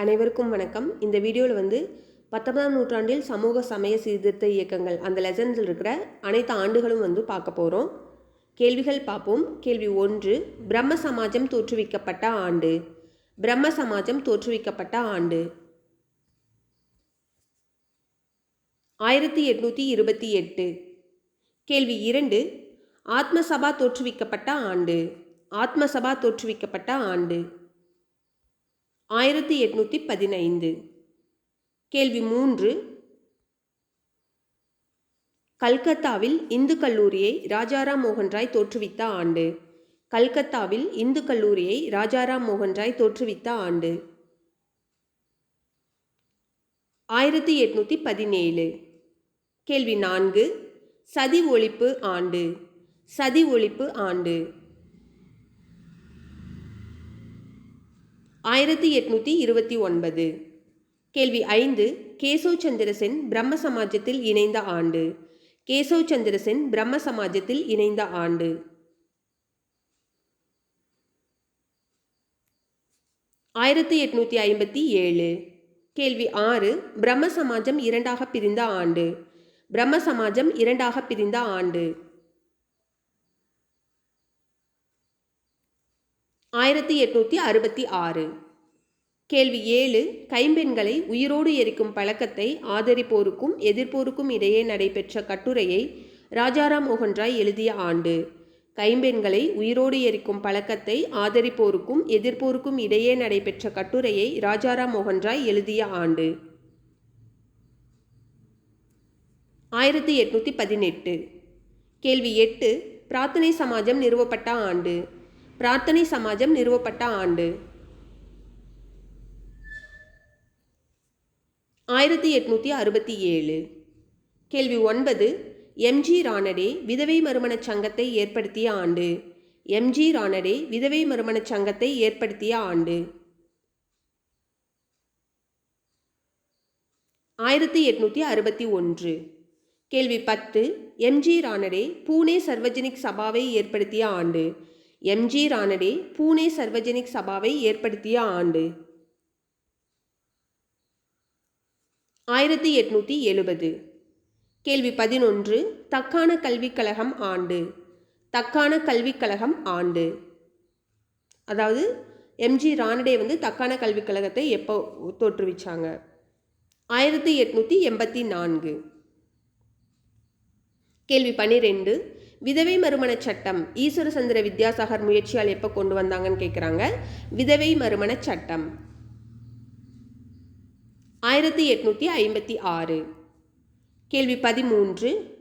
அனைவருக்கும் வணக்கம். இந்த வீடியோவில் வந்து பத்தொன்பதாம் நூற்றாண்டில் சமூக சமய சீர்திருத்த இயக்கங்கள் அந்த லெசன்ஸில் இருக்கிற அனைத்து ஆண்டுகளும் வந்து பார்க்க போகிறோம் கேள்விகள் பார்ப்போம். கேள்வி ஒன்று பிரம்ம சமாஜம் தோற்றுவிக்கப்பட்ட ஆண்டு. பிரம்ம சமாஜம் தோற்றுவிக்கப்பட்ட ஆண்டு. ஆயிரத்தி எட்நூற்றி இருபத்தி எட்டு. கேள்வி இரண்டு ஆத்மசபா தோற்றுவிக்கப்பட்ட ஆண்டு. ஆத்மசபா தோற்றுவிக்கப்பட்ட ஆண்டு. ஆயிரத்தி எட்நூற்றி பதினைந்து. கேள்வி மூன்று. கல்கத்தாவில் இந்து கல்லூரியை ராஜாராம் மோகன் ராய் தோற்றுவித்த ஆண்டு. கல்கத்தாவில் இந்து கல்லூரியை ராஜாராம் மோகன் ராய் தோற்றுவித்த ஆண்டு. ஆயிரத்தி எட்நூற்றி பதினேழு. கேள்வி நான்கு. சதி ஒழிப்பு ஆண்டு. சதி ஒழிப்பு ஆண்டு. ஆயிரத்தி எட்நூற்றி இருபத்தி ஒன்பது. கேள்வி ஐந்து. கேசவ் சந்திரசென் பிரம்ம சமாஜத்தில் இணைந்த ஆண்டு. கேசவ் சந்திரசென் பிரம்ம சமாஜத்தில் இணைந்த ஆண்டு. ஆயிரத்தி எட்நூற்றி ஐம்பத்தி ஏழு. கேள்வி ஆறு. பிரம்ம சமாஜம் இரண்டாக பிரிந்த ஆண்டு. பிரம்ம சமாஜம் இரண்டாக பிரிந்த ஆண்டு. ஆயிரத்தி எட்நூற்றி அறுபத்தி ஆறு. கேள்வி ஏழு கைம்பெண்களை உயிரோடு எரிக்கும் பழக்கத்தை ஆதரிப்போருக்கும் எதிர்ப்போருக்கும் இடையே நடைபெற்ற கட்டுரையை ராஜாராம் மோகன் ராய் எழுதிய ஆண்டு. கைம்பெண்களை உயிரோடு எரிக்கும் பழக்கத்தை ஆதரிப்போருக்கும் எதிர்ப்போருக்கும் இடையே நடைபெற்ற கட்டுரையை ராஜாராம் மோகன் ராய் எழுதிய ஆண்டு. ஆயிரத்தி எட்நூற்றி பதினெட்டு. கேள்வி எட்டு பிரார்த்தனை சமாஜம் நிறுவப்பட்ட ஆண்டு. பிரார்த்தனை சமாஜம் நிறுவப்பட்ட ஆண்டு. ஆயிரத்தி எட்நூற்றி அறுபத்தி ஏழு. கேள்வி ஒன்பது எம்ஜி ராணடே விதவை மறுமணச் சங்கத்தை ஏற்படுத்திய ஆண்டு. எம்ஜி ராணடே விதவை மறுமணச் சங்கத்தை ஏற்படுத்திய ஆண்டு. ஆயிரத்தி எட்நூற்றி அறுபத்தி ஒன்று. கேள்வி பத்து எம்ஜி ராணடே பூனே சர்வஜனிக் சபாவை ஏற்படுத்திய ஆண்டு. எம்ஜி ராணடே பூனே சர்வஜனிக் சபாவை ஏற்படுத்திய ஆண்டு. ஆயிரத்தி எட்நூற்றி எழுபது. கேள்வி பதினொன்று. தக்கான கல்விக்கழகம் ஆண்டு. தக்கான கல்விக் கழகம் ஆண்டு. அதாவது எம்ஜி ராணடே வந்து தக்கான கல்விக்கழகத்தை எப்போ தோற்றுவிச்சாங்க? ஆயிரத்தி எட்நூற்றி எண்பத்தி நான்கு. கேள்வி பன்னிரெண்டு விதவை மறுமணச் சட்டம். ஈஸ்வர சந்திர வித்யாசாகர் முயற்சியால் எப்போ கொண்டு வந்தாங்கன்னு கேட்குறாங்க விதவை மறுமண சட்டம். ஆயிரத்தி எட்நூற்றி ஐம்பத்தி ஆறு. கேள்வி பதிமூன்று.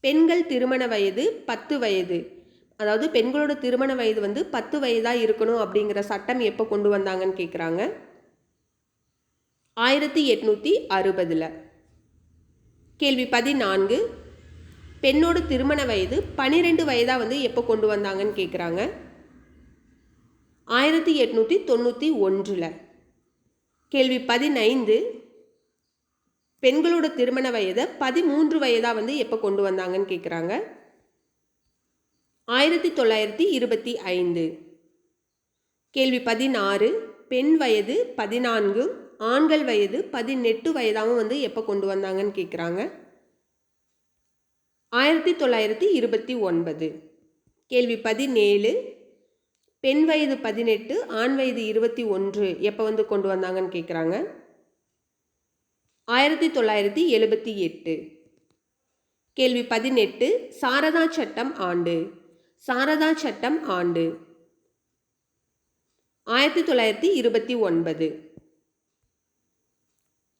பெண்கள் திருமண வயது பத்து வயது. அதாவது பெண்களோட திருமண வயது வந்து பத்து வயதாக இருக்கணும் அப்படிங்கிற சட்டம் எப்போ கொண்டு வந்தாங்கன்னு கேட்குறாங்க ஆயிரத்தி எட்நூற்றி அறுபதில். கேள்வி பதினான்கு. பெண்ணோட திருமண வயது பன்னிரெண்டு வயதாக வந்து எப்போ கொண்டு வந்தாங்கன்னு கேட்குறாங்க ஆயிரத்தி எட்நூற்றி தொண்ணூற்றி ஒன்றில். கேள்வி பதினைந்து. பெண்களோட திருமண வயதை பதிமூன்று வயதாக வந்து எப்போ கொண்டு வந்தாங்கன்னு கேட்குறாங்க ஆயிரத்தி தொள்ளாயிரத்தி இருபத்தி ஐந்து. கேள்வி பதினாறு. பெண் வயது பதினான்கு ஆண்கள் வயது பதினெட்டு வயதாகவும் வந்து எப்போ கொண்டு வந்தாங்கன்னு கேட்குறாங்க ஆயிரத்தி தொள்ளாயிரத்தி இருபத்தி ஒன்பது. கேள்வி பதினேழு. பெண் வயது பதினெட்டு ஆண் வயது இருபத்தி ஒன்று எப்போ வந்து கொண்டு வந்தாங்கன்னு கேட்குறாங்க? ஆயிரத்தி தொள்ளாயிரத்தி எழுபத்தி எட்டு. கேள்வி பதினெட்டு. சாரதா சட்டம் ஆண்டு. சாரதா சட்டம் ஆண்டு. ஆயிரத்தி தொள்ளாயிரத்தி இருபத்தி ஒன்பது.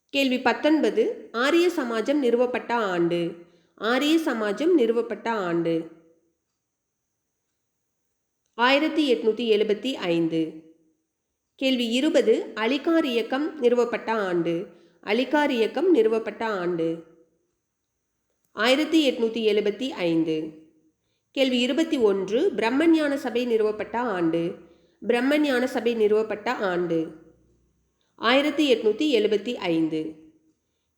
கேள்வி பத்தொன்பது. ஆரிய சமாஜம் நிறுவப்பட்ட ஆண்டு. ஆரிய சமாஜம் நிறுவப்பட்ட ஆண்டு. ஆயிரத்தி எட்நூற்றி எழுபத்தி ஐந்து. கேள்வி இருபது அலிகார் இயக்கம் நிறுவப்பட்ட ஆண்டு. அலிகார் இயக்கம் நிறுவப்பட்ட ஆண்டு. ஆயிரத்தி எட்நூற்றி எழுபத்தி ஐந்து. கேள்வி இருபத்தி ஒன்று பிரம்மஞான சபை நிறுவப்பட்ட ஆண்டு. பிரம்மஞான சபை நிறுவப்பட்ட ஆண்டு. ஆயிரத்தி எட்நூற்றி எழுபத்தி ஐந்து.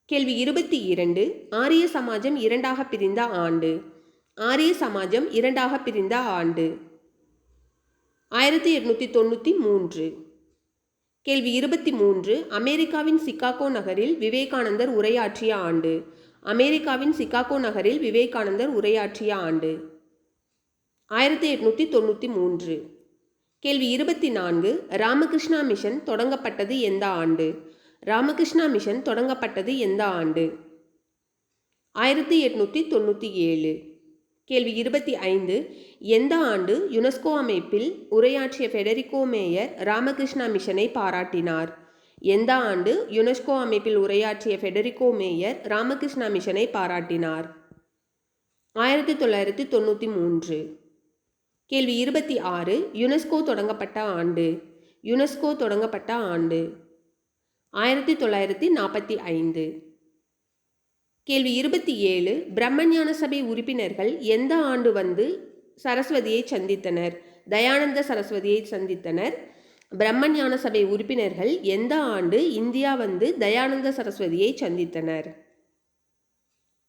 கேள்வி இருபத்தி இரண்டு ஆரிய சமாஜம் இரண்டாக பிரிந்த ஆண்டு. ஆரிய சமாஜம் இரண்டாக பிரிந்த ஆண்டு. ஆயிரத்தி எட்நூற்றி தொண்ணூற்றி மூன்று. கேள்வி இருபத்தி மூன்று அமெரிக்காவின் சிகாகோ நகரில் விவேகானந்தர் உரையாற்றிய ஆண்டு. அமெரிக்காவின் சிகாகோ நகரில் விவேகானந்தர் உரையாற்றிய ஆண்டு. ஆயிரத்தி எட்நூற்றி தொண்ணூற்றி மூன்று. கேள்வி இருபத்தி நான்கு ராமகிருஷ்ணா மிஷன் தொடங்கப்பட்டது எந்த ஆண்டு? ராமகிருஷ்ணா மிஷன் தொடங்கப்பட்டது எந்த ஆண்டு? ஆயிரத்தி எட்நூற்றி தொண்ணூற்றி ஏழு. கேள்வி இருபத்தி ஐந்து. எந்த ஆண்டு யுனெஸ்கோ அமைப்பில் உரையாற்றிய ஃபெடரிகோ மேயர் ராமகிருஷ்ணா மிஷனை பாராட்டினார்? எந்த ஆண்டு யுனெஸ்கோ அமைப்பில் உரையாற்றிய ஃபெடரிகோ மேயர் ராமகிருஷ்ணா மிஷனை பாராட்டினார்? ஆயிரத்தி தொள்ளாயிரத்தி தொண்ணூற்றி மூன்று. கேள்வி இருபத்தி ஆறு. யுனெஸ்கோ தொடங்கப்பட்ட ஆண்டு. யுனெஸ்கோ தொடங்கப்பட்ட ஆண்டு. ஆயிரத்தி தொள்ளாயிரத்தி நாற்பத்தி ஐந்து. கேள்வி இருபத்தி ஏழு. பிரம்மஞான சபை உறுப்பினர்கள் எந்த ஆண்டு வந்து சரஸ்வதியை சந்தித்தனர்? தயானந்த சரஸ்வதியை சந்தித்தனர். பிரம்மஞான சபை உறுப்பினர்கள் எந்த ஆண்டு இந்தியா வந்து தயானந்த சரஸ்வதியை சந்தித்தனர்?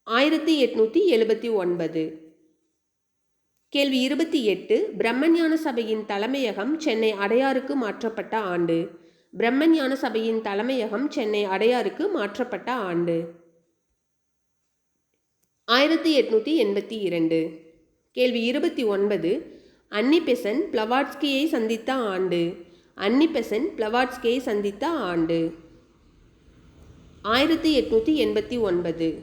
ஆயிரத்தி எட்நூற்றி எழுபத்தி ஒன்பது. கேள்வி இருபத்தி எட்டு. பிரம்மஞான சபையின் தலைமையகம் சென்னை அடையாருக்கு மாற்றப்பட்ட ஆண்டு. பிரம்மஞான சபையின் தலைமையகம் சென்னை அடையாருக்கு மாற்றப்பட்ட ஆண்டு. ஆயிரத்தி எட்நூற்றி எண்பத்தி இரண்டு. கேள்வி இருபத்தி ஒன்பது. அன்னி பெசன் பிளவாட்ஸ்கியை சந்தித்த ஆண்டு. அன்னிபெசன் பிளவாட்ஸ்கியை சந்தித்த ஆண்டு. ஆயிரத்தி எட்நூற்றி எண்பத்தி ஒன்பது.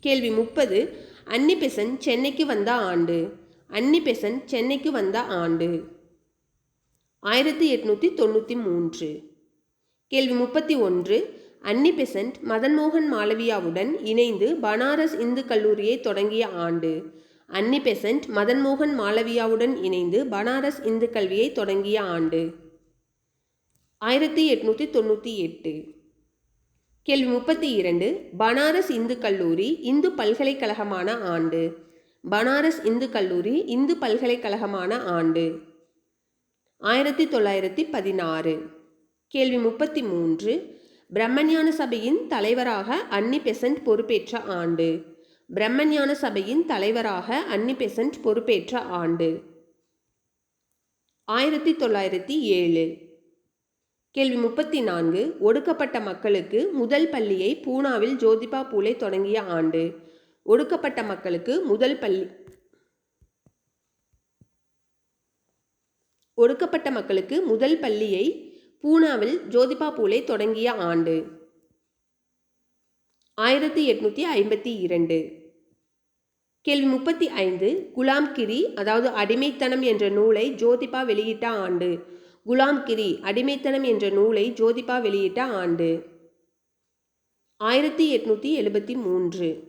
கேள்வி முப்பது. அன்னிபெசன் சென்னைக்கு வந்த ஆண்டு. அன்னிபெசன் சென்னைக்கு வந்த ஆண்டு. ஆயிரத்தி எட்நூற்றி தொண்ணூற்றி மூன்று. கேள்வி முப்பத்தி ஒன்று. அன்னி பெசன்ட் மதன்மோகன் மாளவியாவுடன் இணைந்து பனாரஸ் இந்து கல்லூரியை தொடங்கிய ஆண்டு. அன்னி பெசன்ட் மதன்மோகன் மாளவியாவுடன் இணைந்து பனாரஸ் இந்து கல்வியை தொடங்கிய ஆண்டு. ஆயிரத்தி எட்நூற்றி தொண்ணூற்றி எட்டு. கேள்வி முப்பத்தி இரண்டு. பனாரஸ் இந்து கல்லூரி இந்து பல்கலைக்கழகமான ஆண்டு. பனாரஸ் இந்து கல்லூரி இந்து பல்கலைக்கழகமான ஆண்டு. ஆயிரத்தி தொள்ளாயிரத்தி பதினாறு. கேள்வி முப்பத்தி மூன்று பிரம்மஞான சபையின் தலைவராக அன்னி பெசன்ட் பொறுப்பேற்ற ஆண்டு. பிரம்மஞான சபையின் தலைவராக அன்னி பெசன்ட் பொறுப்பேற்ற ஆண்டு. ஆயிரத்தி தொள்ளாயிரத்தி ஏழு. கேள்வி முப்பத்தி நான்கு ஒடுக்கப்பட்ட மக்களுக்கு முதல் பள்ளியை பூனாவில் ஜோதிபா பூலே தொடங்கிய ஆண்டு. ஒடுக்கப்பட்ட மக்களுக்கு முதல் பள்ளி ஒடுக்கப்பட்ட மக்களுக்கு முதல் பள்ளியை பூனாவில் ஜோதிபா பூலே தொடங்கிய ஆண்டு. ஆயிரத்தி எட்நூற்றி ஐம்பத்தி இரண்டு. கேள்வி முப்பத்தி ஐந்து குலாம் கிரி அதாவது அடிமைத்தனம் என்ற நூலை ஜோதிபா வெளியிட்ட ஆண்டு. குலாம் கிரி அடிமைத்தனம் என்ற நூலை ஜோதிபா வெளியிட்ட ஆண்டு. ஆயிரத்தி எட்நூற்றி எழுபத்தி மூன்று.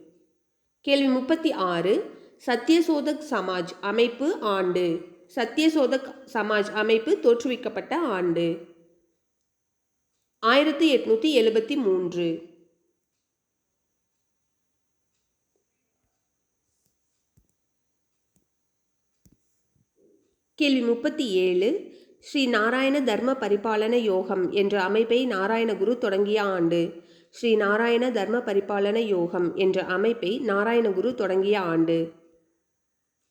கேள்வி முப்பத்தி ஆறு சத்யசோதக் சமாஜ் அமைப்பு ஆண்டு. சத்யசோதக் சமாஜ் அமைப்பு தோற்றுவிக்கப்பட்ட ஆண்டு. ஆயிரத்தி எட்நூற்றி எழுபத்தி மூன்று. கேள்வி முப்பத்தி ஏழு. ஸ்ரீ நாராயண தர்ம பரிபாலன யோகம் என்ற அமைப்பை நாராயணகுரு தொடங்கிய ஆண்டு. ஸ்ரீ நாராயண தர்ம பரிபாலன யோகம் என்ற அமைப்பை நாராயணகுரு தொடங்கிய ஆண்டு.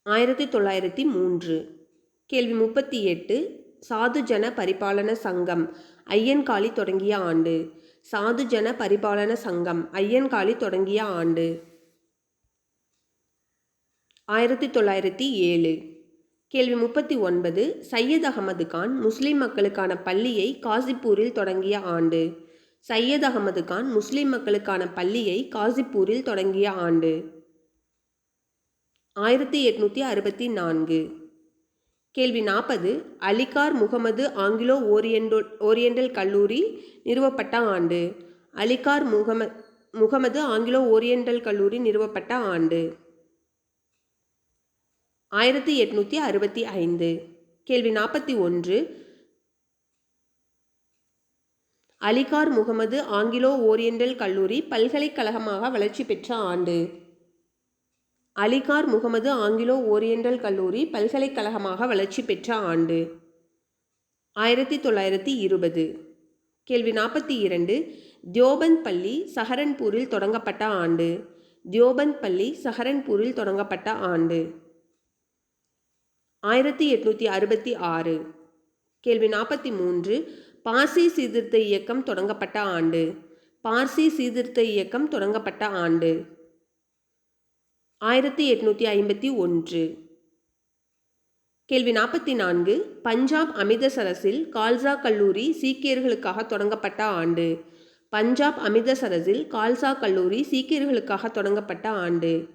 ஆயிரத்தி தொள்ளாயிரத்தி மூன்று. கேள்வி முப்பத்தி எட்டு. சாதுஜன பரிபாலன சங்கம் ஐயன்காளி தொடங்கிய ஆண்டு. சாதுஜன பரிபாலன சங்கம் ஐயன்காளி தொடங்கிய ஆண்டு. ஆயிரத்தி தொள்ளாயிரத்தி ஏழு கேள்வி முப்பத்தி ஒன்பது சையத் அகமது கான் முஸ்லிம் மக்களுக்கான பள்ளியை காசிப்பூரில் தொடங்கிய ஆண்டு. சையத் அகமது கான் முஸ்லிம் மக்களுக்கான பள்ளியை காசிப்பூரில் தொடங்கிய ஆண்டு. ஆயிரத்தி எட்நூற்றி அறுபத்தி நான்கு கேள்வி நாற்பது அலிகார் முகமது ஆங்கிலோ ஓரியண்டோ ஓரியண்டல் கல்லூரி நிறுவப்பட்ட ஆண்டு. அலிகார் முகம முகமது ஆங்கிலோ ஓரியண்டல் கல்லூரி நிறுவப்பட்ட ஆண்டு. ஆயிரத்தி எட்நூற்றி அறுபத்தி ஐந்து. கேள்வி நாற்பத்தி ஒன்று அலிகார் முகமது ஆங்கிலோ ஓரியண்டல் கல்லூரி பல்கலைக்கழகமாக வளர்ச்சி பெற்ற ஆண்டு. அலிகார் முகமது ஆங்கிலோ ஓரியண்டல் கல்லூரி பல்கலைக்கழகமாக வளர்ச்சி பெற்ற ஆண்டு. ஆயிரத்தி தொள்ளாயிரத்தி இருபது. கேள்வி நாற்பத்தி இரண்டு. தியோபந்த் பள்ளி சஹரன்பூரில் தொடங்கப்பட்ட ஆண்டு. தியோபந்த் பள்ளி சஹரன்பூரில் தொடங்கப்பட்ட ஆண்டு. ஆயிரத்தி எட்நூற்றி அறுபத்தி ஆறு. கேள்வி நாற்பத்தி மூன்று. பார்சி சீர்திருத்த இயக்கம் தொடங்கப்பட்ட ஆண்டு. பார்சி சீர்திருத்த இயக்கம் தொடங்கப்பட்ட ஆண்டு. ஆயிரத்தி எட்நூற்றி ஐம்பத்தி ஒன்று. கேள்வி நாற்பத்தி நான்கு. பஞ்சாப் அமிர்தசரஸில் கால்சா கல்லூரி சீக்கியர்களுக்காக தொடங்கப்பட்ட ஆண்டு. பஞ்சாப் அமிர்தசரஸில் கால்சா கல்லூரி சீக்கியர்களுக்காக தொடங்கப்பட்ட ஆண்டு.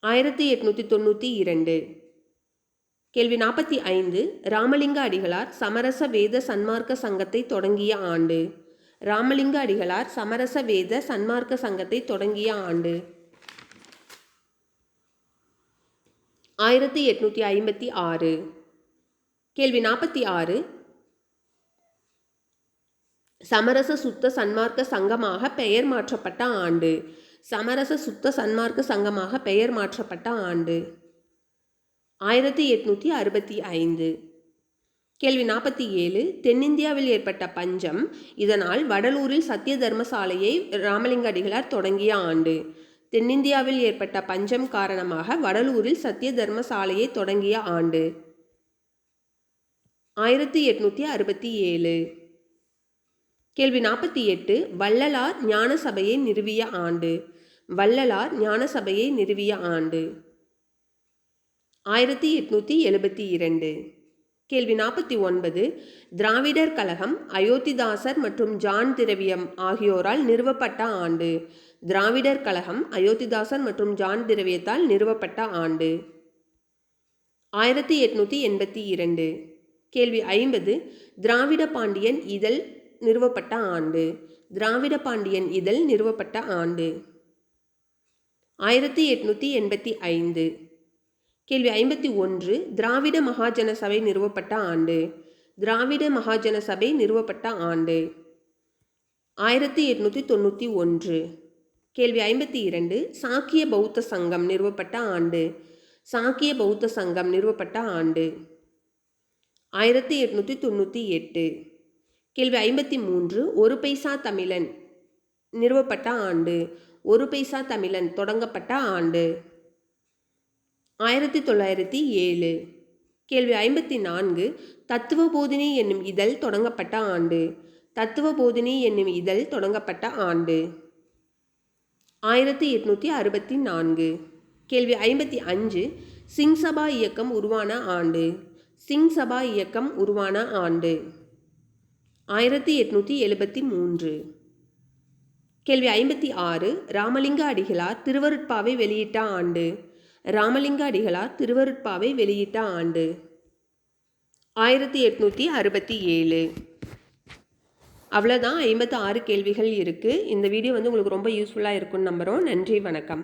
ஆயிரத்தி எட்நூற்றி தொண்ணூற்றி இரண்டு. கேள்வி நாற்பத்தி ஐந்து. ராமலிங்க அடிகளார் சமரச வேத சன்மார்க்க சங்கத்தை தொடங்கிய ஆண்டு. ராமலிங்க அடிகளார் சமரச வேத சன்மார்க்க சங்கத்தை தொடங்கிய ஆண்டு. ஆயிரத்தி எட்நூற்றி ஐம்பத்தி ஆறு. கேள்வி நாற்பத்தி ஆறு. சமரச சுத்த சன்மார்க்க சங்கமாக பெயர் மாற்றப்பட்ட ஆண்டு. சமரச சுத்த சன்மார்க்க சங்கமாக பெயர் மாற்றப்பட்ட ஆண்டு. ஆயிரத்தி எட்நூற்றி அறுபத்தி ஐந்து. கேள்வி நாற்பத்தி ஏழு. தென்னிந்தியாவில் ஏற்பட்ட பஞ்சம் இதனால் வடலூரில் சத்திய தர்மசாலையை ராமலிங்க அடிகளார் தொடங்கிய ஆண்டு. தென்னிந்தியாவில் ஏற்பட்ட பஞ்சம் காரணமாக வடலூரில் சத்திய தர்மசாலையை தொடங்கிய ஆண்டு. ஆயிரத்தி எட்நூற்றி அறுபத்தி ஏழு. கேள்வி நாற்பத்தி எட்டு. வள்ளலார் ஞான சபையை நிறுவிய ஆண்டு. வள்ளலார் ஞான சபையை நிறுவிய ஆண்டு. ஆயிரத்தி எட்நூற்றி எழுபத்தி இரண்டு. கேள்வி நாற்பத்தி ஒன்பது. திராவிடர் கழகம் அயோத்திதாசர் மற்றும் ஜான் திரவியம் ஆகியோரால் நிறுவப்பட்ட ஆண்டு. திராவிடர் கழகம் அயோத்திதாசன் மற்றும் ஜான் திரவியத்தால் நிறுவப்பட்ட ஆண்டு. ஆயிரத்தி எட்நூற்றி எண்பத்தி இரண்டு. கேள்வி ஐம்பது. திராவிட பாண்டியன் இதழ் நிறுவப்பட்ட ஆண்டு. திராவிட பாண்டியன் இதழ் நிறுவப்பட்ட ஆண்டு. ஆயிரத்தி எட்நூற்றி எண்பத்தி ஐந்து. கேள்வி ஐம்பத்தி ஒன்று. திராவிட மகாஜன சபை நிறுவப்பட்ட ஆண்டு. திராவிட மகாஜன சபை நிறுவப்பட்ட ஆண்டு. ஆயிரத்தி எட்நூற்றி தொண்ணூற்றி ஒன்று. கேள்வி ஐம்பத்தி இரண்டு சாக்கிய பௌத்த சங்கம் நிறுவப்பட்ட ஆண்டு. சாக்கிய பௌத்த சங்கம் நிறுவப்பட்ட ஆண்டு. ஆயிரத்தி எட்நூற்றி தொண்ணூற்றி எட்டு. கேள்வி ஐம்பத்தி மூன்று ஒரு பைசா தமிழன் நிறுவப்பட்ட ஆண்டு. ஒரு பைசா தமிழன் தொடங்கப்பட்ட ஆண்டு. ஆயிரத்தி தொள்ளாயிரத்தி ஏழு. கேள்வி ஐம்பத்தி நான்கு தத்துவ போதினி என்னும் இதழ் தொடங்கப்பட்ட ஆண்டு. தத்துவ போதினி என்னும் இதழ் தொடங்கப்பட்ட ஆண்டு. ஆயிரத்தி எட்நூற்றி அறுபத்தி நான்கு. கேள்வி ஐம்பத்தி அஞ்சு. சிங் சபா இயக்கம் உருவான ஆண்டு. சிங் சபா இயக்கம் உருவான ஆண்டு. ஆயிரத்தி எட்நூற்றி எழுபத்தி மூன்று. கேள்வி ஐம்பத்தி ஆறு. ராமலிங்க அடிகளார் திருவருட்பாவை வெளியிட்ட ஆண்டு. ராமலிங்க அடிகளார் திருவருட்பாவை வெளியிட்ட ஆண்டு. ஆயிரத்தி எட்நூற்றி அறுபத்தி ஏழு. அவ்வளோதான் ஐம்பத்து ஆறு கேள்விகள் இருக்குது இந்த வீடியோ வந்து உங்களுக்கு ரொம்ப யூஸ்ஃபுல்லாக இருக்கும்னு நம்புகிறோம் நன்றி வணக்கம்.